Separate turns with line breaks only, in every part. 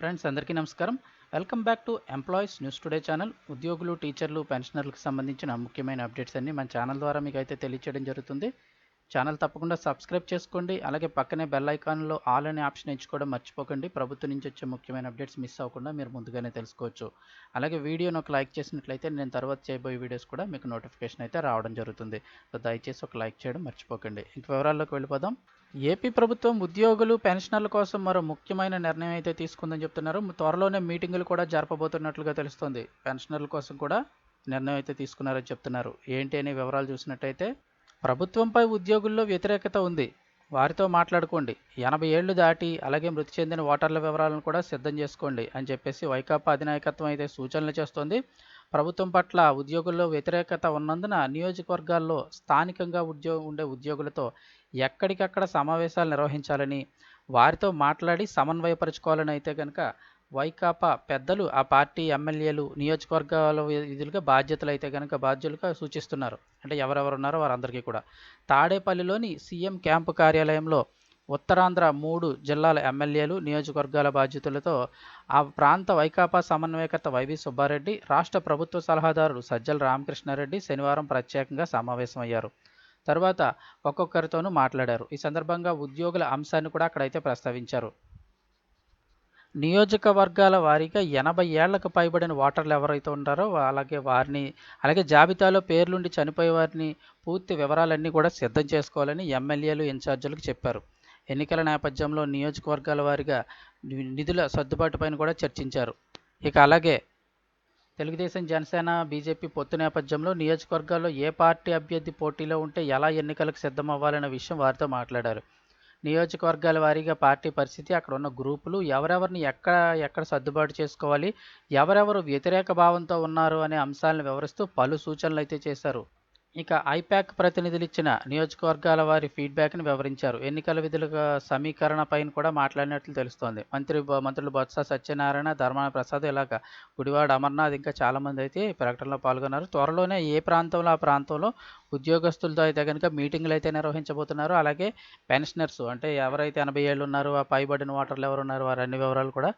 Friends అందరికీ నమస్కారం. Welcome back to employees news today channel. ఉద్యోగులు టీచర్లు పెన్షనర్లకు సంబంధించిన ముఖ్యమైన అప్డేట్స్ అన్ని మన ఛానల్ ద్వారా మీకు అయితే తెలియచేయడం జరుగుతుంది. ఛానల్ తప్పకుండా సబ్స్క్రైబ్ చేసుకోండి. అలాగే పక్కనే బెల్ ఐకాన్లో ఆల్ అనే ఆప్షన్ ఎంచుకోవడం మర్చిపోకండి. ప్రభుత్వం నుంచి వచ్చే ముఖ్యమైన అప్డేట్స్ మిస్ అవ్వకుండా మీరు ముందుగానే తెలుసుకోవచ్చు. అలాగే వీడియోను ఒక లైక్ చేసినట్లయితే నేను తర్వాత చేయబోయే వీడియోస్ కూడా మీకు నోటిఫికేషన్ అయితే రావడం జరుగుతుంది. సో దయచేసి ఒక లైక్ చేయడం మర్చిపోకండి. ఇంక వివరాల్లోకి వెళ్ళిపోదాం. ఏపీ ప్రభుత్వం ఉద్యోగులు పెన్షనర్ల కోసం మరో ముఖ్యమైన నిర్ణయం అయితే తీసుకుందని చెప్తున్నారు. త్వరలోనే మీటింగులు కూడా జరపబోతున్నట్లుగా తెలుస్తోంది. పెన్షనర్ల కోసం కూడా నిర్ణయం అయితే తీసుకున్నారని చెప్తున్నారు. ఏంటి అనే వివరాలు చూసినట్టయితే ప్రభుత్వంపై ఉద్యోగుల్లో వ్యతిరేకత ఉంది. వారితో మాట్లాడుకోండి. ఎనభై ఏళ్ళు దాటి అలాగే మృతి చెందిన ఓటర్ల వివరాలను కూడా సిద్ధం చేసుకోండి అని చెప్పేసి వైకాపా అధినాయకత్వం అయితే సూచనలు చేస్తోంది. ప్రభుత్వం పట్ల ఉద్యోగుల్లో వ్యతిరేకత ఉన్నందున నియోజకవర్గాల్లో స్థానికంగా ఉద్యోగం ఉండే ఉద్యోగులతో ఎక్కడికక్కడ సమావేశాలు నిర్వహించాలని వారితో మాట్లాడి సమన్వయపరచుకోవాలని అయితే కనుక వైకాపా పెద్దలు ఆ పార్టీ ఎమ్మెల్యేలు నియోజకవర్గాల విధులుగా బాధ్యతలు అయితే కనుక బాధ్యులుగా సూచిస్తున్నారు. అంటే ఎవరెవరు ఉన్నారో వారందరికీ కూడా. తాడేపల్లిలోని సీఎం క్యాంపు కార్యాలయంలో ఉత్తరాంధ్ర మూడు జిల్లాల ఎమ్మెల్యేలు నియోజకవర్గాల బాధ్యతలతో ఆ ప్రాంత వైకాపా సమన్వయకర్త వైవి సుబ్బారెడ్డి రాష్ట్ర ప్రభుత్వ సలహాదారుడు సజ్జల రామకృష్ణారెడ్డి శనివారం ప్రత్యేకంగా సమావేశమయ్యారు. తరువాత ఒక్కొక్కరితోనూ మాట్లాడారు. ఈ సందర్భంగా ఉద్యోగుల అంశాన్ని కూడా అక్కడైతే ప్రస్తావించారు. నియోజకవర్గాల వారీగా ఎనభై ఏళ్ళకు పైబడిన ఓటర్లు ఎవరైతే ఉంటారో అలాగే వారిని అలాగే జాబితాలో పేర్లుండి చనిపోయే వారిని పూర్తి వివరాలన్నీ కూడా సిద్ధం చేసుకోవాలని ఎమ్మెల్యేలు ఇన్ఛార్జీలకు చెప్పారు. ఎన్నికల నేపథ్యంలో నియోజకవర్గాల వారీగా నిధుల సర్దుబాటుపైన కూడా చర్చించారు. ఇక అలాగే తెలుగుదేశం జనసేన బీజేపీ పొత్తు నేపథ్యంలో నియోజకవర్గాల్లో ఏ పార్టీ అభ్యర్థి పోటీలో ఉంటే ఎలా ఎన్నికలకు సిద్ధమవ్వాలనే విషయం వారితో మాట్లాడారు. నియోజకవర్గాల వారీగా పార్టీ పరిస్థితి అక్కడ ఉన్న గ్రూపులు ఎవరెవరిని ఎక్కడ ఎక్కడ సర్దుబాటు చేసుకోవాలి ఎవరెవరు వ్యతిరేక భావంతో ఉన్నారు అనే అంశాలను వివరిస్తూ పలు సూచనలు అయితే చేశారు. ఇక ఐపాక్ ప్రతినిధులు ఇచ్చిన నియోజకవర్గాల వారి ఫీడ్బ్యాక్ను వివరించారు. ఎన్నికల విధుల సమీకరణ పైన కూడా మాట్లాడినట్లు తెలుస్తోంది. మంత్రి మంత్రులు బొత్స సత్యనారాయణ ధర్మాన ప్రసాద్ ఇలాగ గుడివాడ అమర్నాథ్ ఇంకా చాలామంది అయితే ప్రకటనలో పాల్గొన్నారు. త్వరలోనే ఏ ప్రాంతంలో ఆ ప్రాంతంలో ఉద్యోగస్తులతో అయితే కనుక మీటింగ్లు అయితే నిర్వహించబోతున్నారు. అలాగే పెన్షనర్స్ అంటే ఎవరైతే ఎనభై ఏళ్ళు ఉన్నారో ఆ పైబడిన ఓటర్లు ఎవరు ఉన్నారో వారి అన్ని వివరాలు కూడా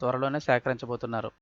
త్వరలోనే సేకరించబోతున్నారు.